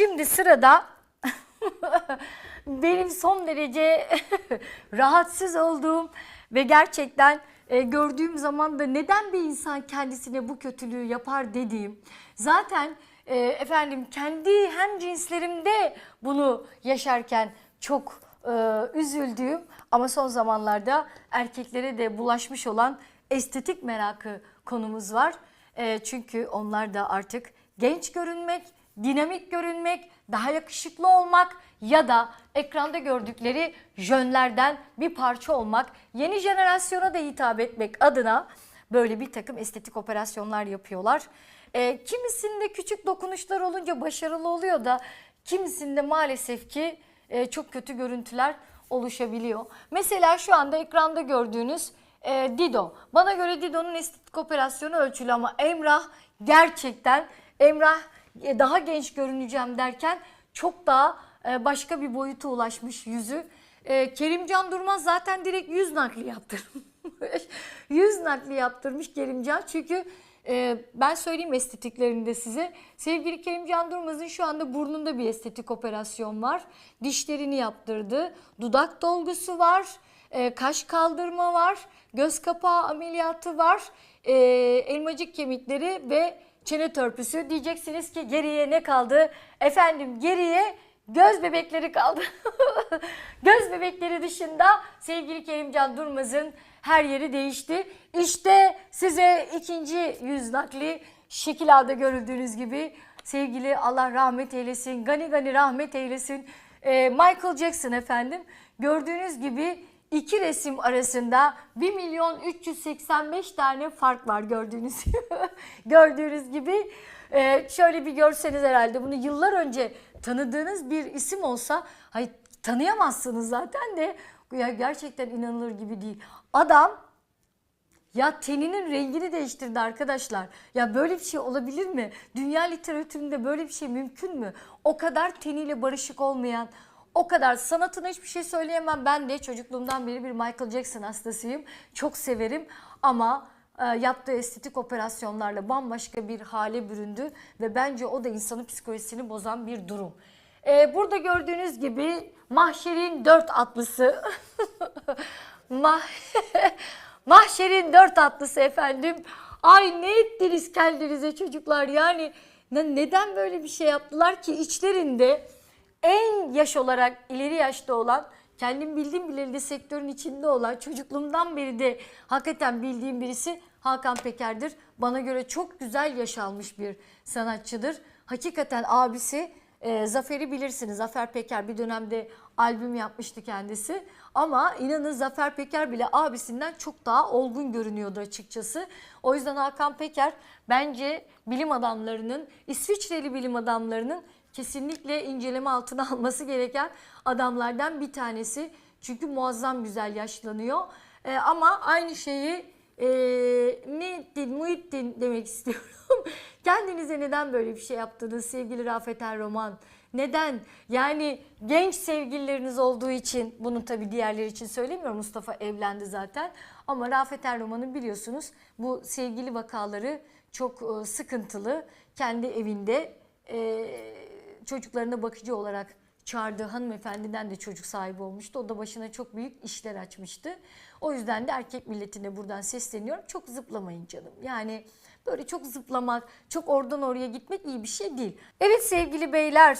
Şimdi sırada benim son derece rahatsız olduğum ve gerçekten e, gördüğüm zaman da neden bir insan kendisine bu kötülüğü yapar dediğim zaten e, efendim kendi hem cinslerimde bunu yaşarken çok e, üzüldüğüm ama son zamanlarda erkeklere de bulaşmış olan estetik merakı konumuz var. Çünkü onlar da artık genç görünmek, dinamik görünmek, daha yakışıklı olmak ya da ekranda gördükleri jönlerden bir parça olmak, yeni jenerasyona da hitap etmek adına böyle bir takım estetik operasyonlar yapıyorlar. E, kimisinde küçük dokunuşlar olunca başarılı oluyor da kimisinde maalesef ki e, çok kötü görüntüler oluşabiliyor. Mesela şu anda ekranda gördüğünüz e, Dido. Bana göre Dido'nun estetik operasyonu ölçülü ama Emrah gerçekten Emrah daha genç görüneceğim derken çok daha e, başka bir boyuta ulaşmış yüzü. E, Kerimcan Durmaz zaten direkt yüz nakli yaptırmış. yüz nakli yaptırmış Kerimcan çünkü e, ben söyleyeyim estetiklerini de size. Sevgili Kerimcan Durmaz'ın şu anda burnunda bir estetik operasyon var. Dişlerini yaptırdı. Dudak dolgusu var. e, kaş kaldırma var. Göz kapağı ameliyatı var. e, elmacık kemikleri ve çene törpüsü. Diyeceksiniz ki geriye ne kaldı? Efendim geriye göz bebekleri kaldı. göz bebekleri dışında sevgili Kerimcan Durmaz'ın her yeri değişti. İşte size ikinci yüz nakli şekil aldı görüldüğünüz gibi. Sevgili Allah rahmet eylesin, gani gani rahmet eylesin. Ee, Michael Jackson efendim. Gördüğünüz gibi iki resim arasında 1 milyon 385 tane fark var gördüğünüz gördüğünüz gibi. Ee, şöyle bir görseniz herhalde bunu yıllar önce tanıdığınız bir isim olsa hayır tanıyamazsınız zaten de ya gerçekten inanılır gibi değil. Adam ya teninin rengini değiştirdi arkadaşlar. Ya böyle bir şey olabilir mi? Dünya literatüründe böyle bir şey mümkün mü? O kadar teniyle barışık olmayan, o kadar sanatına hiçbir şey söyleyemem. Ben de çocukluğumdan beri bir Michael Jackson hastasıyım. Çok severim ama e, yaptığı estetik operasyonlarla bambaşka bir hale büründü ve bence o da insanın psikolojisini bozan bir durum. E, burada gördüğünüz gibi mahşerin dört atlısı Mah Mahşerin dört atlısı efendim. Ay ne ettiniz kendinize çocuklar yani ne- neden böyle bir şey yaptılar ki içlerinde en yaş olarak ileri yaşta olan kendim bildiğim bileli sektörün içinde olan çocukluğumdan beri de hakikaten bildiğim birisi Hakan Peker'dir. Bana göre çok güzel yaş almış bir sanatçıdır. Hakikaten abisi e, Zafer'i bilirsiniz. Zafer Peker bir dönemde albüm yapmıştı kendisi. Ama inanın Zafer Peker bile abisinden çok daha olgun görünüyordu açıkçası. O yüzden Hakan Peker bence bilim adamlarının, İsviçreli bilim adamlarının kesinlikle inceleme altına alması gereken adamlardan bir tanesi. Çünkü muazzam güzel yaşlanıyor. E, ama aynı şeyi e, Muhittin, Muhittin demek istiyorum. Kendinize neden böyle bir şey yaptınız sevgili Rafet Roman? Neden? Yani genç sevgilileriniz olduğu için, bunu tabii diğerleri için söylemiyorum. Mustafa evlendi zaten. Ama Rafet Er Roman'ın biliyorsunuz bu sevgili vakaları çok e, sıkıntılı. Kendi evinde e, çocuklarına bakıcı olarak çağırdığı hanımefendiden de çocuk sahibi olmuştu. O da başına çok büyük işler açmıştı. O yüzden de erkek milletine buradan sesleniyorum. Çok zıplamayın canım. Yani böyle çok zıplamak, çok oradan oraya gitmek iyi bir şey değil. Evet sevgili beyler,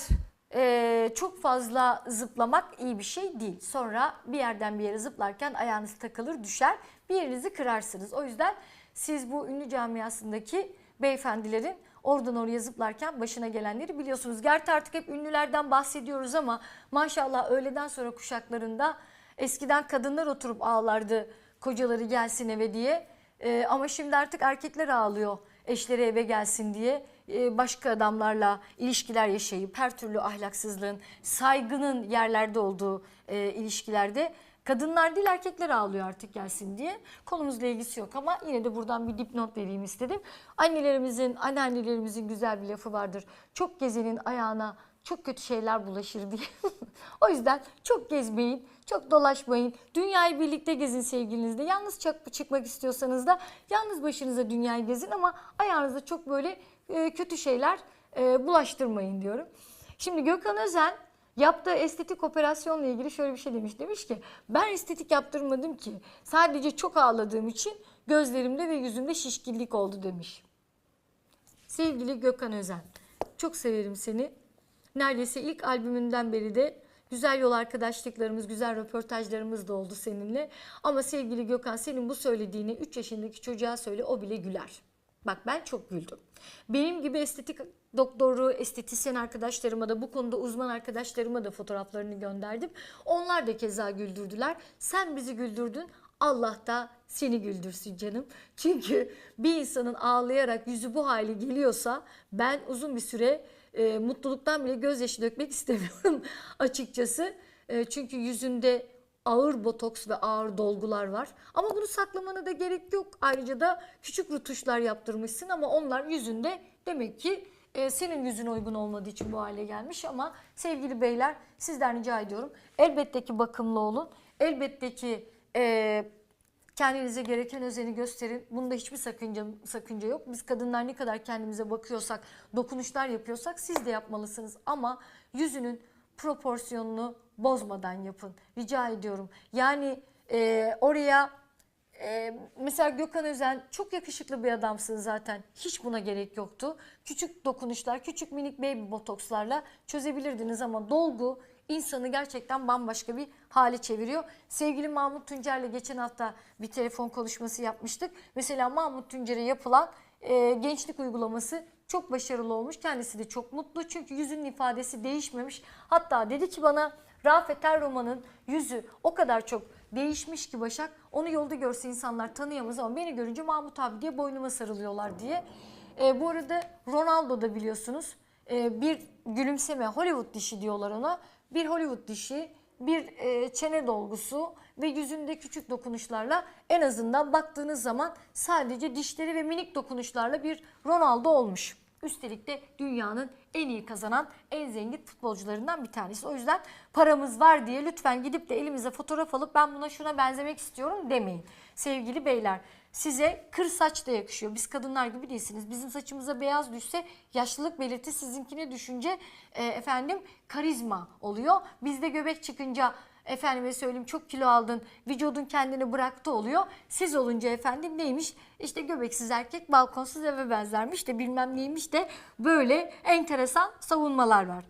eee, çok fazla zıplamak iyi bir şey değil. Sonra bir yerden bir yere zıplarken ayağınız takılır, düşer, bir yerinizi kırarsınız. O yüzden siz bu ünlü camiasındaki beyefendilerin oradan oraya zıplarken başına gelenleri biliyorsunuz. Gerçi artık hep ünlülerden bahsediyoruz ama maşallah öğleden sonra kuşaklarında eskiden kadınlar oturup ağlardı kocaları gelsin eve diye. Ee, ama şimdi artık erkekler ağlıyor eşleri eve gelsin diye. Ee, başka adamlarla ilişkiler yaşayıp her türlü ahlaksızlığın, saygının yerlerde olduğu e, ilişkilerde Kadınlar değil erkekler ağlıyor artık gelsin diye. Konumuzla ilgisi yok ama yine de buradan bir dipnot vereyim istedim. Annelerimizin, anneannelerimizin güzel bir lafı vardır. Çok gezenin ayağına çok kötü şeyler bulaşır diye. o yüzden çok gezmeyin, çok dolaşmayın. Dünyayı birlikte gezin sevgilinizle. Yalnız çık- çıkmak istiyorsanız da yalnız başınıza dünyayı gezin ama ayağınıza çok böyle e, kötü şeyler e, bulaştırmayın diyorum. Şimdi Gökhan Özen yaptığı estetik operasyonla ilgili şöyle bir şey demiş. Demiş ki ben estetik yaptırmadım ki. Sadece çok ağladığım için gözlerimde ve yüzümde şişkinlik oldu demiş. Sevgili Gökhan Özen, çok severim seni. Neredeyse ilk albümünden beri de güzel yol arkadaşlıklarımız, güzel röportajlarımız da oldu seninle. Ama sevgili Gökhan senin bu söylediğini 3 yaşındaki çocuğa söyle o bile güler. Bak ben çok güldüm. Benim gibi estetik doktoru, estetisyen arkadaşlarıma da bu konuda uzman arkadaşlarıma da fotoğraflarını gönderdim. Onlar da keza güldürdüler. Sen bizi güldürdün. Allah da seni güldürsün canım. Çünkü bir insanın ağlayarak yüzü bu hale geliyorsa ben uzun bir süre e, mutluluktan bile gözyaşı dökmek istemiyorum açıkçası. E, çünkü yüzünde ağır botoks ve ağır dolgular var. Ama bunu saklamana da gerek yok. Ayrıca da küçük rutuşlar yaptırmışsın ama onlar yüzünde demek ki e, senin yüzüne uygun olmadığı için bu hale gelmiş ama sevgili beyler sizden rica ediyorum. Elbette ki bakımlı olun. Elbette ki e, kendinize gereken özeni gösterin. Bunda hiçbir sakınca, sakınca yok. Biz kadınlar ne kadar kendimize bakıyorsak, dokunuşlar yapıyorsak siz de yapmalısınız. Ama yüzünün proporsiyonunu bozmadan yapın. Rica ediyorum. Yani e, oraya e, mesela Gökhan Özen çok yakışıklı bir adamsın zaten. Hiç buna gerek yoktu. Küçük dokunuşlar, küçük minik baby botokslarla çözebilirdiniz ama dolgu insanı gerçekten bambaşka bir hale çeviriyor. Sevgili Mahmut Tuncer'le geçen hafta bir telefon konuşması yapmıştık. Mesela Mahmut Tuncer'e yapılan e, gençlik uygulaması çok başarılı olmuş. Kendisi de çok mutlu çünkü yüzünün ifadesi değişmemiş. Hatta dedi ki bana Rafet Erroman'ın yüzü o kadar çok değişmiş ki Başak. Onu yolda görse insanlar tanıyamaz ama beni görünce Mahmut abi diye boynuma sarılıyorlar diye. E, bu arada Ronaldo da biliyorsunuz e, bir gülümseme Hollywood dişi diyorlar ona. Bir Hollywood dişi, bir e, çene dolgusu ve yüzünde küçük dokunuşlarla en azından baktığınız zaman sadece dişleri ve minik dokunuşlarla bir Ronaldo olmuş. Üstelik de dünyanın en iyi kazanan, en zengin futbolcularından bir tanesi. O yüzden paramız var diye lütfen gidip de elimize fotoğraf alıp ben buna şuna benzemek istiyorum demeyin. Sevgili beyler size kır saç da yakışıyor. Biz kadınlar gibi değilsiniz. Bizim saçımıza beyaz düşse yaşlılık belirti sizinkine düşünce e, efendim karizma oluyor. Bizde göbek çıkınca efendime söyleyeyim çok kilo aldın, vücudun kendini bıraktı oluyor. Siz olunca efendim neymiş? İşte göbeksiz erkek balkonsuz eve benzermiş de bilmem neymiş de böyle enteresan savunmalar var.